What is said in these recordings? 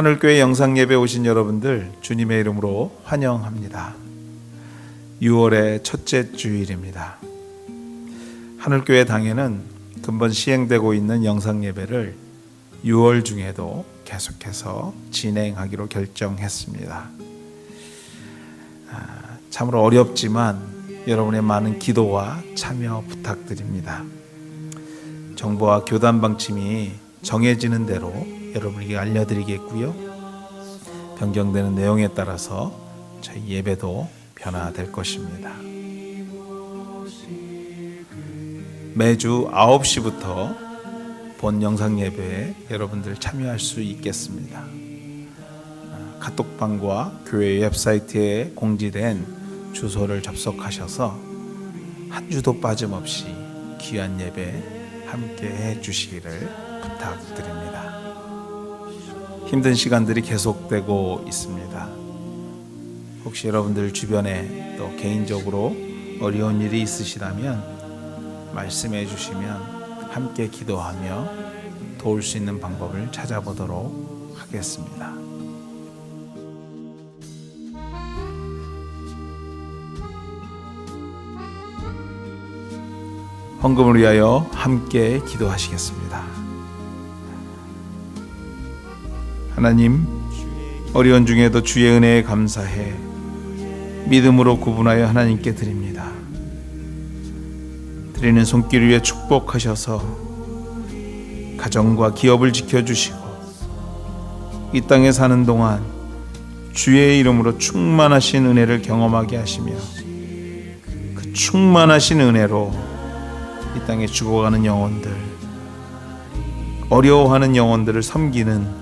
하늘교회 영상 예배 오신 여러분들 주님의 이름으로 환영합니다. 6월의 첫째 주일입니다. 하늘교회 당에는 근본 시행되고 있는 영상 예배를 6월 중에도 계속해서 진행하기로 결정했습니다. 아, 참으로 어렵지만 여러분의 많은 기도와 참여 부탁드립니다. 정부와 교단 방침이 정해지는 대로 여러분에게 알려드리겠고요. 변경되는 내용에 따라서 저희 예배도 변화될 것입니다. 매주 9시부터 본 영상 예배에 여러분들 참여할 수 있겠습니다. 아, 카톡방과 교회 웹사이트에 공지된 주소를 접속하셔서 한 주도 빠짐없이 귀한 예배 함께 해 주시기를 부탁드립니다. 힘든 시간들이 계속되고 있습니다. 혹시 여러분들 주변에 또 개인적으로 어려운 일이 있으시다면 말씀해 주시면 함께 기도하며 도울 수 있는 방법을 찾아보도록 하겠습니다. 헌금을 위하여 함께 기도하시겠습니다. 하나님, 어려운 중에도 주의 은혜에 감사해 믿음으로 구분하여 하나님께 드립니다. 드리는 손길 위에 축복하셔서 가정과 기업을 지켜주시고 이 땅에 사는 동안 주의 이름으로 충만하신 은혜를 경험하게 하시며 그 충만하신 은혜로 이 땅에 죽어가는 영혼들 어려워하는 영혼들을 섬기는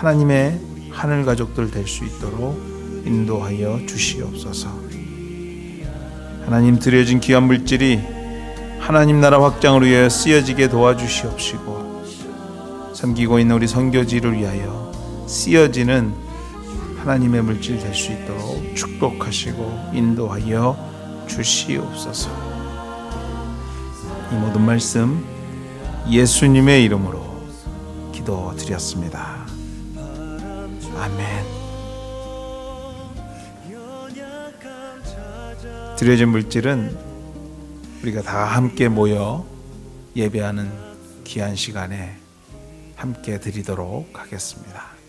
하나님의 하늘 가족들 될 수 있도록 인도하여 주시옵소서. 하나님 드려진 귀한 물질이 하나님 나라 확장을 위하여 쓰여지게 도와주시옵시고 섬기고 있는 우리 선교지를 위하여 쓰여지는 하나님의 물질 될 수 있도록 축복하시고 인도하여 주시옵소서. 이 모든 말씀 예수님의 이름으로 기도드렸습니다. 아멘. 드려진 물질은 우리가 다 함께 모여 예배하는 귀한 시간에 함께 드리도록 하겠습니다.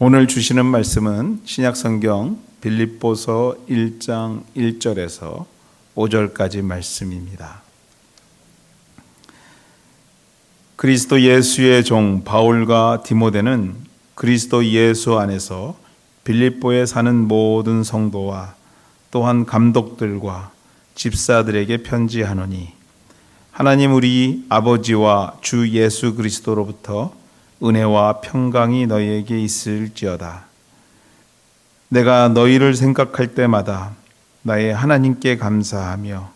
오늘 주시는 말씀은 신약 성경 빌립보서 1장 1절에서 5절까지 말씀입니다. 그리스도 예수의 종 바울과 디모데는 그리스도 예수 안에서 빌립보에 사는 모든 성도와 또한 감독들과 집사들에게 편지하노니 하나님 우리 아버지와 주 예수 그리스도로부터 은혜와 평강이 너희에게 있을지어다. 내가 너희를 생각할 때마다 나의 하나님께 감사하며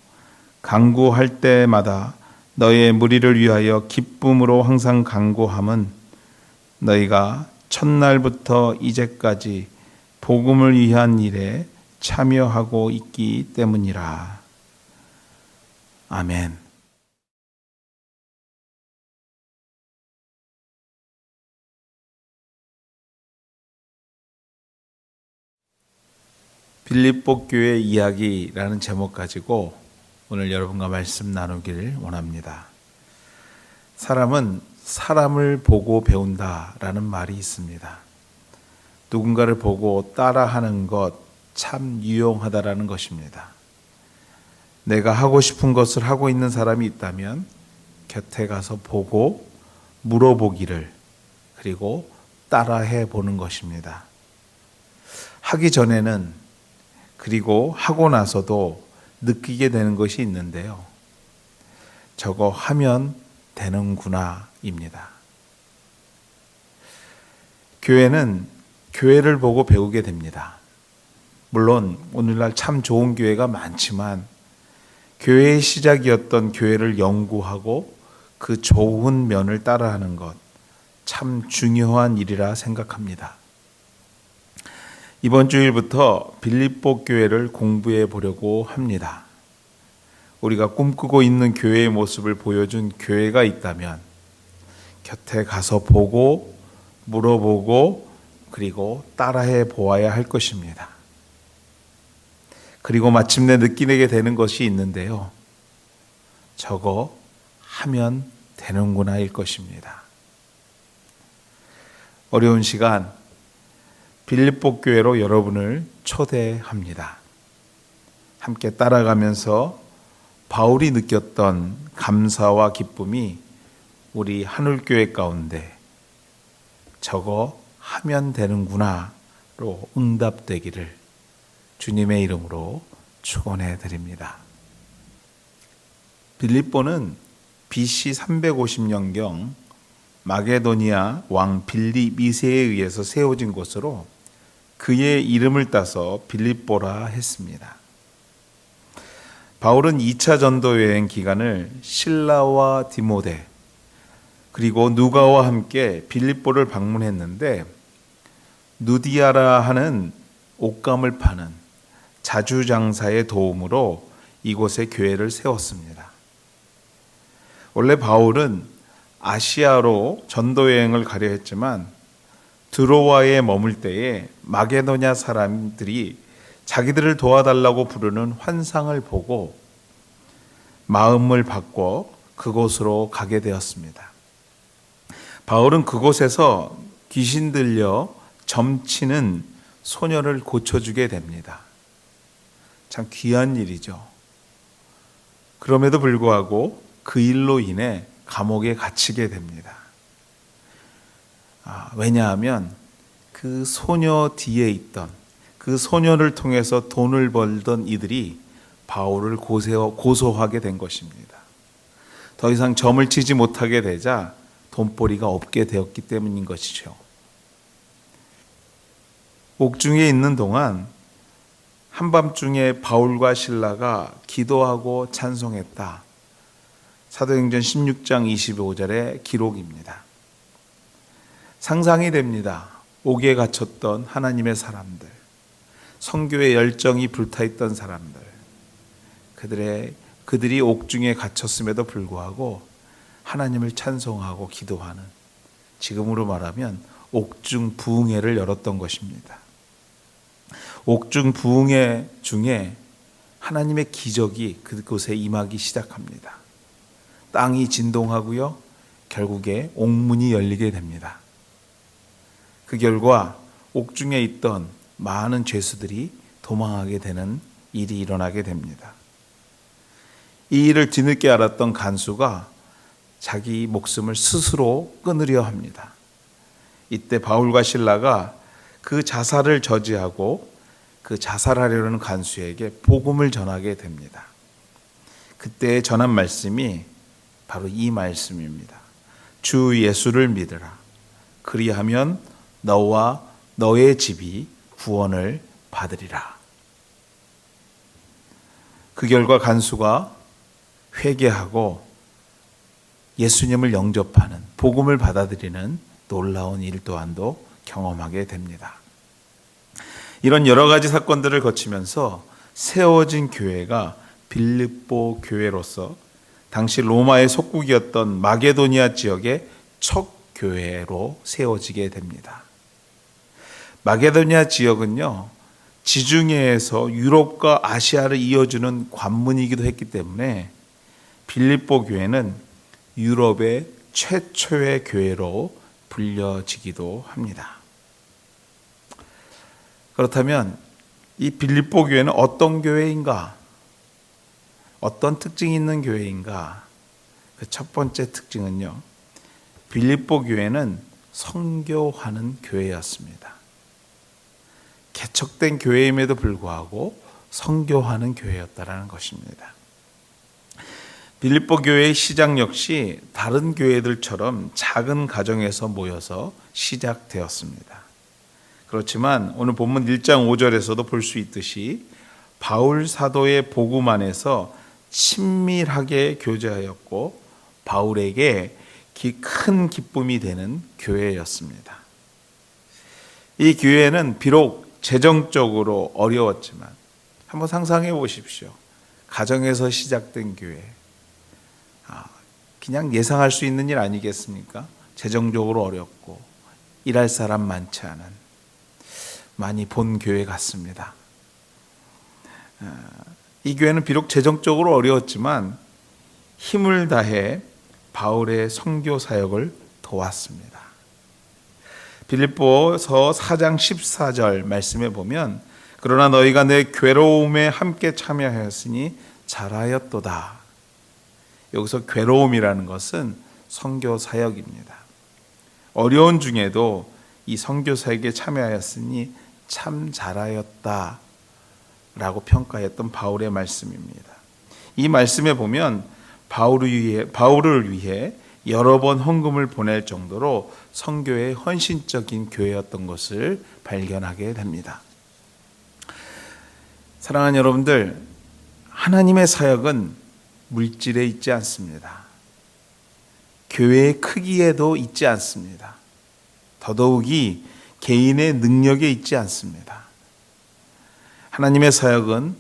강구할 때마다 너의 무리를 위하여 기쁨으로 항상 강구함은 너희가 첫날부터 이제까지 복음을 위한 일에 참여하고 있기 때문이라. 아멘. 빌립보 교회 이야기라는 제목 가지고 오늘 여러분과 말씀 나누기를 원합니다. 사람은 사람을 보고 배운다라는 말이 있습니다. 누군가를 보고 따라하는 것 참 유용하다라는 것입니다. 내가 하고 싶은 것을 하고 있는 사람이 있다면 곁에 가서 보고 물어보기를 그리고 따라해 보는 것입니다. 하기 전에는 그리고 하고 나서도 느끼게 되는 것이 있는데요. 저거 하면 되는구나입니다. 교회는 교회를 보고 배우게 됩니다. 물론 오늘날 참 좋은 교회가 많지만 교회의 시작이었던 교회를 연구하고 그 좋은 면을 따라하는 것 참 중요한 일이라 생각합니다. 이번 주일부터 빌립보 교회를 공부해 보려고 합니다. 우리가 꿈꾸고 있는 교회의 모습을 보여준 교회가 있다면 곁에 가서 보고 물어보고 그리고 따라해 보아야 할 것입니다. 그리고 마침내 느끼게 되는 것이 있는데요. 저거 하면 되는구나일 것입니다. 어려운 시간 빌립보 교회로 여러분을 초대합니다. 함께 따라가면서 바울이 느꼈던 감사와 기쁨이 우리 하늘교회 가운데 저거 하면 되는구나로 응답되기를 주님의 이름으로 축원해 드립니다. 빌립보는 BC 350년경 마게도니아 왕 빌립 2세에 의해서 세워진 곳으로 그의 이름을 따서 빌립보라 했습니다. 바울은 2차 전도 여행 기간을 신라와 디모데 그리고 누가와 함께 빌립보를 방문했는데 누디아라 하는 옷감을 파는 자주 장사의 도움으로 이곳에 교회를 세웠습니다. 원래 바울은 아시아로 전도 여행을 가려 했지만 드로와에 머물 때에 마게도냐 사람들이 자기들을 도와달라고 부르는 환상을 보고 마음을 바꿔 그곳으로 가게 되었습니다. 바울은 그곳에서 귀신 들려 점치는 소녀를 고쳐주게 됩니다. 참 귀한 일이죠. 그럼에도 불구하고 그 일로 인해 감옥에 갇히게 됩니다. 아, 왜냐하면 그 소녀 뒤에 있던 그 소녀를 통해서 돈을 벌던 이들이 바울을 고소, 고소하게 된 것입니다. 더 이상 점을 치지 못하게 되자 돈벌이가 없게 되었기 때문인 것이죠. 옥중에 있는 동안 한밤중에 바울과 신라가 기도하고 찬송했다. 사도행전 16장 25절의 기록입니다. 상상이 됩니다. 옥에 갇혔던 하나님의 사람들, 성교의 열정이 불타있던 사람들, 그들의 그들이 옥중에 갇혔음에도 불구하고 하나님을 찬송하고 기도하는 지금으로 말하면 옥중 부흥회를 열었던 것입니다. 옥중 부흥회 중에 하나님의 기적이 그곳에 임하기 시작합니다. 땅이 진동하고요. 결국에 옥문이 열리게 됩니다. 그 결과 옥중에 있던 많은 죄수들이 도망하게 되는 일이 일어나게 됩니다. 이 일을 뒤늦게 알았던 간수가 자기 목숨을 스스로 끊으려 합니다. 이때 바울과 신라가 그 자살을 저지하고 그 자살하려는 간수에게 복음을 전하게 됩니다. 그때 전한 말씀이 바로 이 말씀입니다. 주 예수를 믿으라. 그리하면 너와 너의 집이 구원을 받으리라. 그 결과 간수가 회개하고 예수님을 영접하는 복음을 받아들이는 놀라운 일 또한도 경험하게 됩니다. 이런 여러 가지 사건들을 거치면서 세워진 교회가 빌립보 교회로서 당시 로마의 속국이었던 마게도니아 지역의 첫 교회로 세워지게 됩니다. 마게도니아 지역은요, 지중해에서 유럽과 아시아를 이어주는 관문이기도 했기 때문에 빌립보 교회는 유럽의 최초의 교회로 불려지기도 합니다. 그렇다면 이 빌립보 교회는 어떤 교회인가? 어떤 특징이 있는 교회인가? 그 첫 번째 특징은요. 빌립보 교회는 성교하는 교회였습니다. 개척된 교회임에도 불구하고 성교하는 교회였다라는 것입니다. 빌립보 교회의 시작 역시 다른 교회들처럼 작은 가정에서 모여서 시작되었습니다. 그렇지만 오늘 본문 1장 5절에서도 볼 수 있듯이 바울 사도의 복음 안에서 친밀하게 교제하였고 바울에게 큰 기쁨이 되는 교회였습니다. 이 교회는 비록 재정적으로 어려웠지만 한번 상상해 보십시오. 가정에서 시작된 교회. 아, 그냥 예상할 수 있는 일 아니겠습니까? 재정적으로 어렵고 일할 사람 많지 않은 많이 본 교회 같습니다. 아, 이 교회는 비록 재정적으로 어려웠지만 힘을 다해 바울의 선교 사역을 도왔습니다. 빌립보서 4장 14절 말씀에 보면 그러나 너희가 내 괴로움에 함께 참여하였으니 잘하였도다. 여기서 괴로움이라는 것은 선교 사역입니다. 어려운 중에도 이 선교 사역에 참여하였으니 참 잘하였다. 라고 평가했던 바울의 말씀입니다. 이 말씀에 보면 바울을 위해, 바울을 위해 여러 번 헌금을 보낼 정도로 선교에 헌신적인 교회였던 것을 발견하게 됩니다. 사랑하는 여러분들, 하나님의 사역은 물질에 있지 않습니다. 교회의 크기에도 있지 않습니다. 더더욱이 개인의 능력에 있지 않습니다. 하나님의 사역은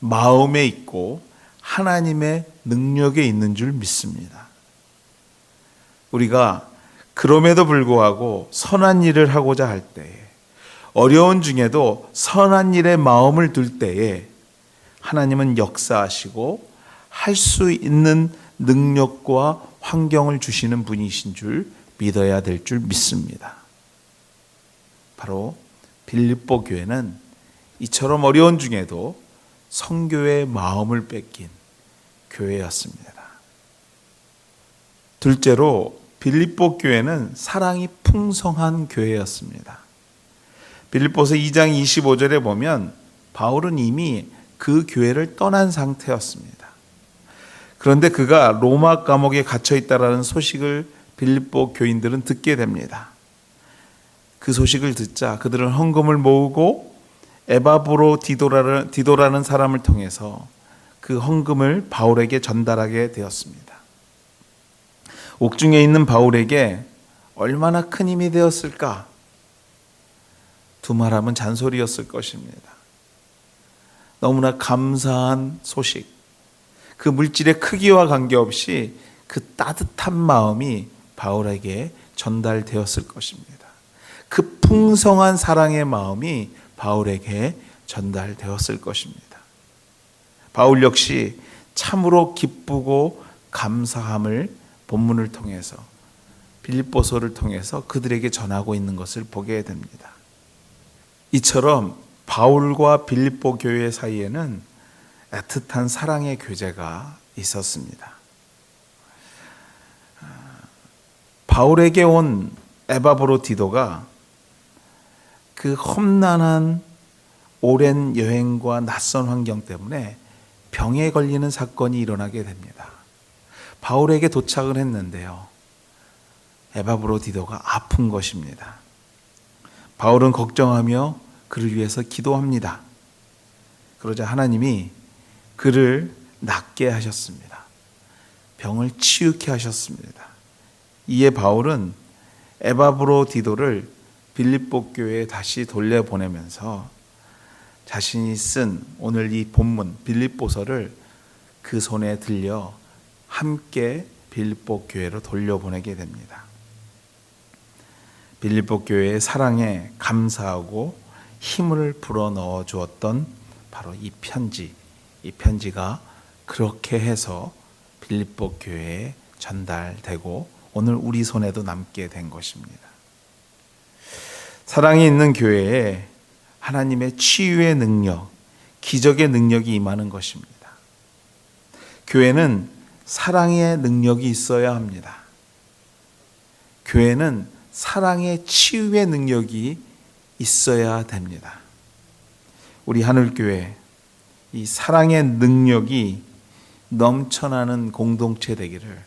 마음에 있고 하나님의 능력에 있는 줄 믿습니다. 우리가 그럼에도 불구하고 선한 일을 하고자 할 때에 어려운 중에도 선한 일에 마음을 둘 때에 하나님은 역사하시고 할 수 있는 능력과 환경을 주시는 분이신 줄 믿어야 될 줄 믿습니다. 바로 빌립보 교회는 이처럼 어려운 중에도 성교의 마음을 뺏긴 교회였습니다. 둘째로 빌립보 교회는 사랑이 풍성한 교회였습니다. 빌립보서 2장 25절에 보면 바울은 이미 그 교회를 떠난 상태였습니다. 그런데 그가 로마 감옥에 갇혀 있다라는 소식을 빌립보 교인들은 듣게 됩니다. 그 소식을 듣자 그들은 헌금을 모으고 에바브로 디도라는, 사람을 통해서 그 헌금을 바울에게 전달하게 되었습니다. 옥중에 있는 바울에게 얼마나 큰 힘이 되었을까? 두 말하면 잔소리였을 것입니다. 너무나 감사한 소식. 그 물질의 크기와 관계없이 그 따뜻한 마음이 바울에게 전달되었을 것입니다. 그 풍성한 사랑의 마음이 바울에게 전달되었을 것입니다. 바울 역시 참으로 기쁘고 감사함을 본문을 통해서 빌립보서를 통해서 그들에게 전하고 있는 것을 보게 됩니다. 이처럼 바울과 빌립보 교회 사이에는 애틋한 사랑의 교제가 있었습니다. 바울에게 온 에바브로 디도가 그 험난한 오랜 여행과 낯선 환경 때문에 병에 걸리는 사건이 일어나게 됩니다. 바울에게 도착을 했는데요. 에바브로 디도가 아픈 것입니다. 바울은 걱정하며 그를 위해서 기도합니다. 그러자 하나님이 그를 낫게 하셨습니다. 병을 치유케 하셨습니다. 이에 바울은 에바브로 디도를 빌립보 교회에 다시 돌려보내면서 자신이 쓴 오늘 이 본문 빌립보서를 그 손에 들려 함께 빌립보 교회로 돌려보내게 됩니다. 빌립보 교회의 사랑에 감사하고 힘을 불어넣어 주었던 바로 이 편지, 이 편지가 그렇게 해서 빌립보 교회에 전달되고 오늘 우리 손에도 남게 된 것입니다. 사랑이 있는 교회에 하나님의 치유의 능력, 기적의 능력이 임하는 것입니다. 교회는 사랑의 능력이 있어야 합니다. 교회는 사랑의 치유의 능력이 있어야 됩니다. 우리 하늘교회, 이 사랑의 능력이 넘쳐나는 공동체 되기를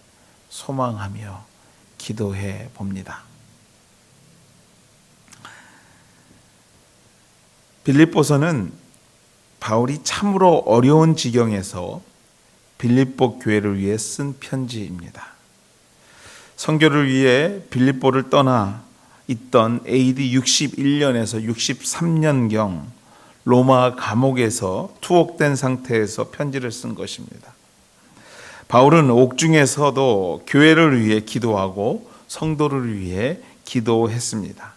소망하며 기도해 봅니다. 빌립보서는 바울이 참으로 어려운 지경에서 빌립보 교회를 위해 쓴 편지입니다. 선교를 위해 빌립보를 떠나 있던 AD 61년에서 63년경 로마 감옥에서 투옥된 상태에서 편지를 쓴 것입니다. 바울은 옥중에서도 교회를 위해 기도하고 성도를 위해 기도했습니다.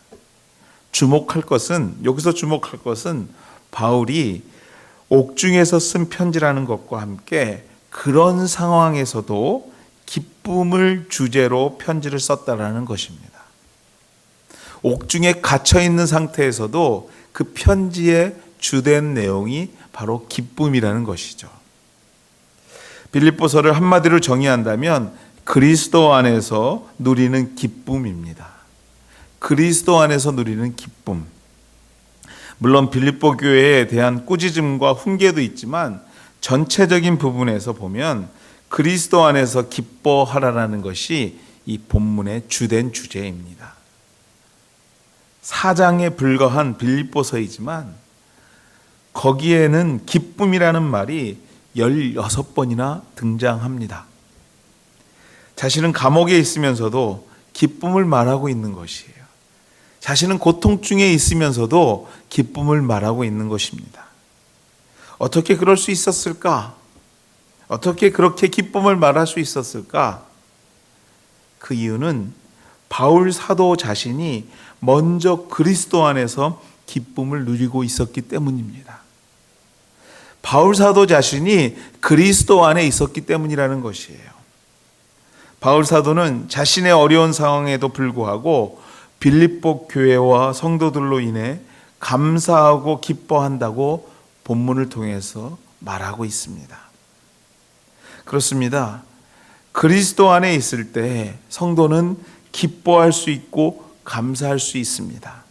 주목할 것은 여기서 주목할 것은 바울이 옥중에서 쓴 편지라는 것과 함께 그런 상황에서도 기쁨을 주제로 편지를 썼다라는 것입니다. 옥중에 갇혀 있는 상태에서도 그 편지의 주된 내용이 바로 기쁨이라는 것이죠. 빌립보서를 한마디로 정의한다면 그리스도 안에서 누리는 기쁨입니다. 그리스도 안에서 누리는 기쁨. 물론 빌립보 교회에 대한 꾸짖음과 훈계도 있지만 전체적인 부분에서 보면 그리스도 안에서 기뻐하라라는 것이 이 본문의 주된 주제입니다. 사장에 불과한 빌립보서이지만 거기에는 기쁨이라는 말이 16번이나 등장합니다. 자신은 감옥에 있으면서도 기쁨을 말하고 있는 것이에요. 자신은 고통 중에 있으면서도 기쁨을 말하고 있는 것입니다. 어떻게 그럴 수 있었을까? 어떻게 그렇게 기쁨을 말할 수 있었을까? 그 이유는 바울 사도 자신이 먼저 그리스도 안에서 기쁨을 누리고 있었기 때문입니다. 바울 사도 자신이 그리스도 안에 있었기 때문이라는 것이에요. 바울 사도는 자신의 어려운 상황에도 불구하고 빌립보 교회와 성도들로 인해 감사하고 기뻐한다고 본문을 통해서 말하고 있습니다. 그렇습니다. 그리스도 안에 있을 때 성도는 기뻐할 수 있고 감사할 수 있습니다.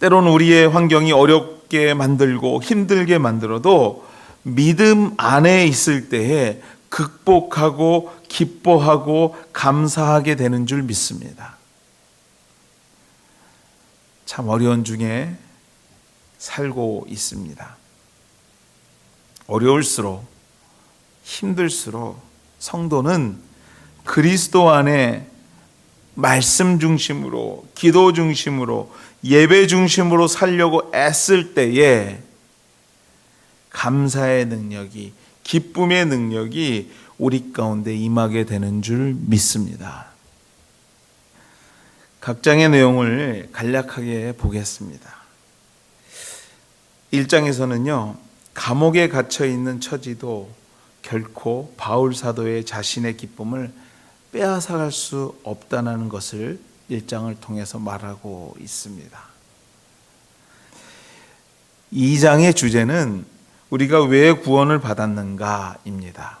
때론 우리의 환경이 어렵게 만들고 힘들게 만들어도 믿음 안에 있을 때에 극복하고 기뻐하고 감사하게 되는 줄 믿습니다. 참 어려운 중에 살고 있습니다. 어려울수록 힘들수록 성도는 그리스도 안에 말씀 중심으로 기도 중심으로 예배 중심으로 살려고 애쓸 때에 감사의 능력이 기쁨의 능력이 우리 가운데 임하게 되는 줄 믿습니다. 각 장의 내용을 간략하게 보겠습니다. 1장에서는요, 감옥에 갇혀 있는 처지도 결코 바울 사도의 자신의 기쁨을 빼앗아갈 수 없다는 것을 1장을 통해서 말하고 있습니다. 2장의 주제는 우리가 왜 구원을 받았는가입니다.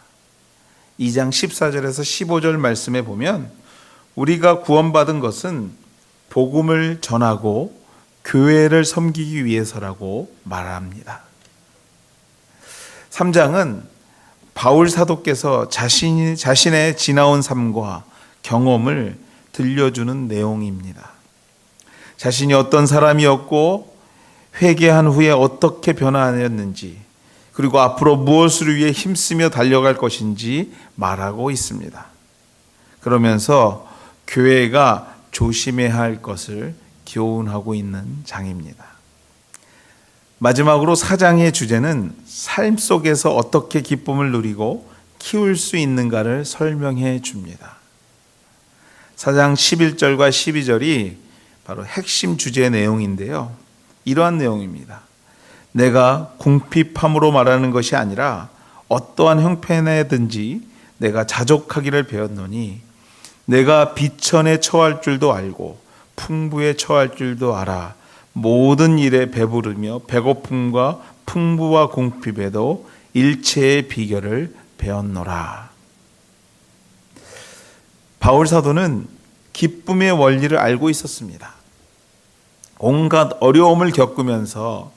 2장 14절에서 15절 말씀에 보면 우리가 구원받은 것은 복음을 전하고 교회를 섬기기 위해서라고 말합니다. 3장은 바울 사도께서 자신이, 자신의 지나온 삶과 경험을 들려주는 내용입니다. 자신이 어떤 사람이었고 회개한 후에 어떻게 변화하였는지 그리고 앞으로 무엇을 위해 힘쓰며 달려갈 것인지 말하고 있습니다. 그러면서 교회가 조심해야 할 것을 교훈하고 있는 장입니다. 마지막으로 사장의 주제는 삶 속에서 어떻게 기쁨을 누리고 키울 수 있는가를 설명해 줍니다. 사장 11절과 12절이 바로 핵심 주제 내용인데요. 이러한 내용입니다. 내가 궁핍함으로 말하는 것이 아니라 어떠한 형편에든지 내가 자족하기를 배웠노니 내가 비천에 처할 줄도 알고 풍부에 처할 줄도 알아 모든 일에 배부르며 배고픔과 풍부와 궁핍에도 일체의 비결을 배웠노라. 바울 사도는 기쁨의 원리를 알고 있었습니다. 온갖 어려움을 겪으면서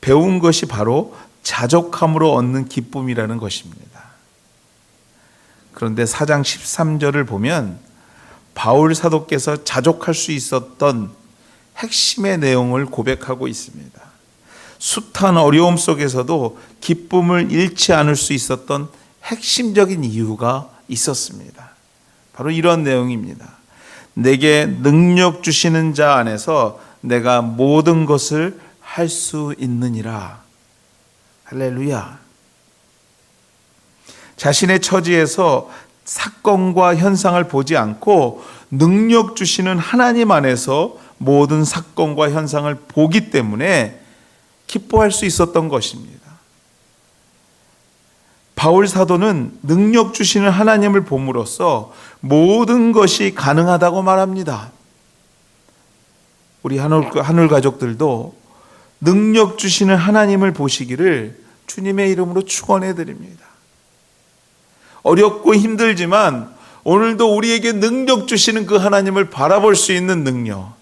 배운 것이 바로 자족함으로 얻는 기쁨이라는 것입니다. 그런데 4장 13절을 보면 바울 사도께서 자족할 수 있었던 핵심의 내용을 고백하고 있습니다. 숱한 어려움 속에서도 기쁨을 잃지 않을 수 있었던 핵심적인 이유가 있었습니다. 바로 이런 내용입니다. 내게 능력 주시는 자 안에서 내가 모든 것을 할 수 있느니라. 할렐루야. 자신의 처지에서 사건과 현상을 보지 않고 능력 주시는 하나님 안에서 모든 사건과 현상을 보기 때문에 기뻐할 수 있었던 것입니다. 바울 사도는 능력 주시는 하나님을 봄으로써 모든 것이 가능하다고 말합니다. 우리 하늘, 하늘 가족들도 능력 주시는 하나님을 보시기를 주님의 이름으로 축원해 드립니다. 어렵고 힘들지만 오늘도 우리에게 능력 주시는 그 하나님을 바라볼 수 있는 능력.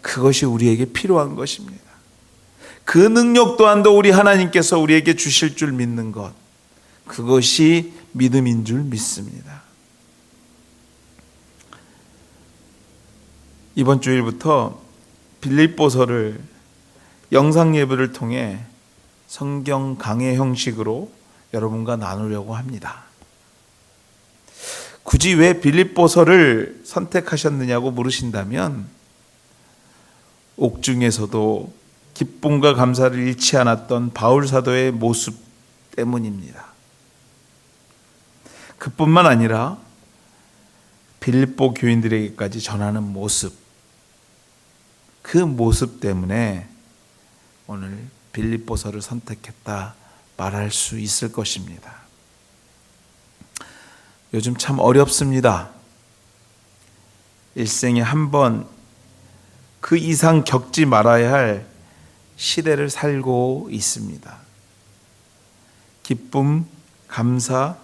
그것이 우리에게 필요한 것입니다. 그 능력 또한도 우리 하나님께서 우리에게 주실 줄 믿는 것. 그것이 믿음인 줄 믿습니다. 이번 주일부터 빌립보서를 영상 예배를 통해 성경 강해 형식으로 여러분과 나누려고 합니다. 굳이 왜 빌립보서를 선택하셨느냐고 물으신다면 옥중에서도 기쁨과 감사를 잃지 않았던 바울 사도의 모습 때문입니다. 그뿐만 아니라 빌립보 교인들에게까지 전하는 모습 그 모습 때문에 오늘 빌립보서를 선택했다 말할 수 있을 것입니다. 요즘 참 어렵습니다. 일생에 한 번 그 이상 겪지 말아야 할 시대를 살고 있습니다. 기쁨, 감사,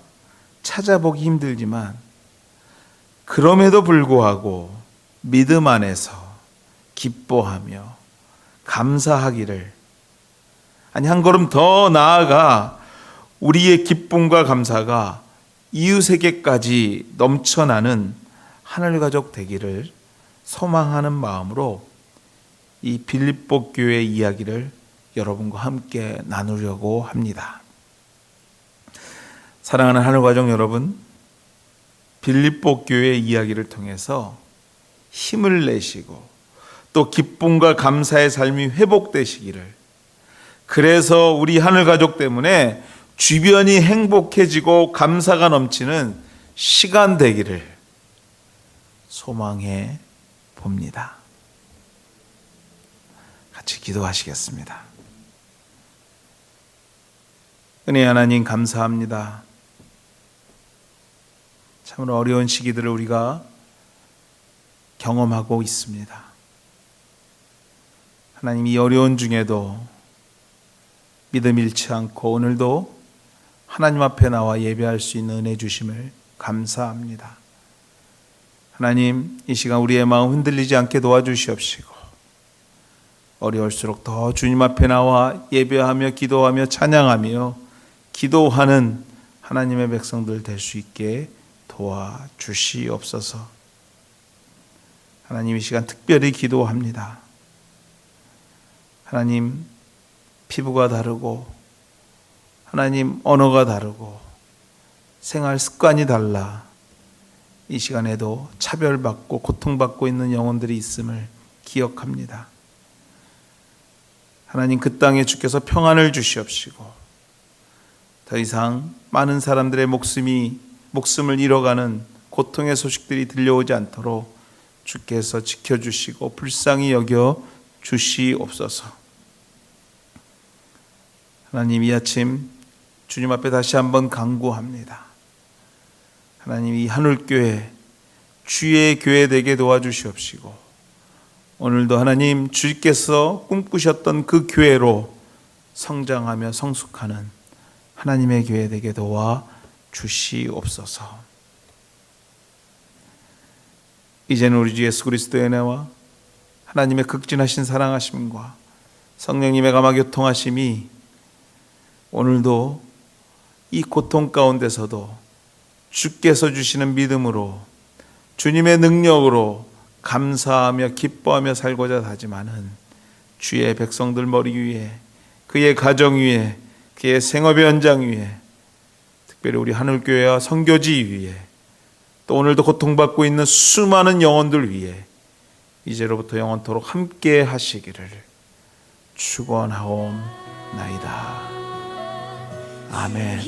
찾아보기 힘들지만 그럼에도 불구하고 믿음 안에서 기뻐하며 감사하기를 아니 한 걸음 더 나아가 우리의 기쁨과 감사가 이웃에게까지 넘쳐나는 하늘 가족 되기를 소망하는 마음으로 이 빌립보 교회 이야기를 여러분과 함께 나누려고 합니다. 사랑하는 하늘 가족 여러분, 빌립보 교회 이야기를 통해서 힘을 내시고 또 기쁨과 감사의 삶이 회복되시기를 그래서 우리 하늘 가족 때문에 주변이 행복해지고 감사가 넘치는 시간 되기를 소망해 봅니다. 같이 기도하시겠습니다. 은혜 하나님 감사합니다. 참으로 어려운 시기들을 우리가 경험하고 있습니다. 하나님 이 어려운 중에도 믿음 잃지 않고 오늘도 하나님 앞에 나와 예배할 수 있는 은혜 주심을 감사합니다. 하나님 이 시간 우리의 마음 흔들리지 않게 도와주시옵시고 어려울수록 더 주님 앞에 나와 예배하며 기도하며 찬양하며 기도하는 하나님의 백성들 될 수 있게 도와주시옵소서. 하나님 이 시간 특별히 기도합니다. 하나님 피부가 다르고 하나님 언어가 다르고 생활 습관이 달라 이 시간에도 차별받고 고통받고 있는 영혼들이 있음을 기억합니다. 하나님 그 땅에 주께서 평안을 주시옵시고 더 이상 많은 사람들의 목숨이 목숨을 잃어가는 고통의 소식들이 들려오지 않도록 주께서 지켜주시고 불쌍히 여겨 주시옵소서. 하나님 이 아침 주님 앞에 다시 한번 강구합니다. 하나님 이 하늘교회 주의 교회 되게 도와주시옵시고 오늘도 하나님 주께서 꿈꾸셨던 그 교회로 성장하며 성숙하는 하나님의 교회 되게 도와 주시옵소서. 이제는 우리 주 예수 그리스도의 은혜와 하나님의 극진하신 사랑하심과 성령님의 감화 교통하심이 오늘도 이 고통 가운데서도 주께서 주시는 믿음으로 주님의 능력으로 감사하며 기뻐하며 살고자 하지만은 주의 백성들 머리 위에 그의 가정 위에 그의 생업의 현장 위에 특별히 우리 하늘교회와 선교지 위에 또 오늘도 고통받고 있는 수많은 영혼들 위해 이제로부터 영원토록 함께 하시기를 축원하옵나이다. 아멘.